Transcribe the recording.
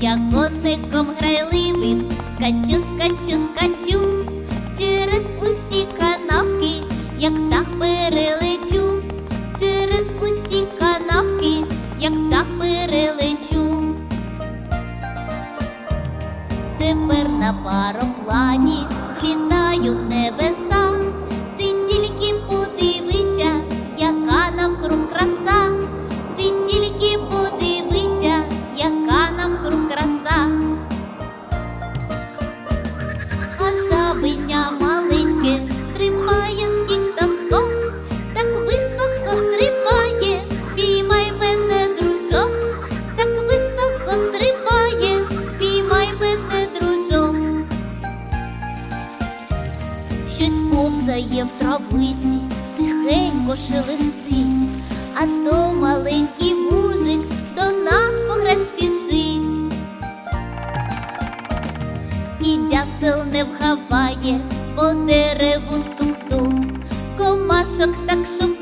я котиком грайливим, скачу, скачу, скачу, через усі канапки, як так перелечу, через усі канавки, як так перелечу. Тепер на пароплані маленьке стрибає з кітоском, так високо стрибає, піймай мене, дружок, так високо стрибає, піймай мене, дружок. Щось повзає в травиці, тихенько шелестить, а то маленький і дятел не вхаває по дереву тук-тук, комашок так шум.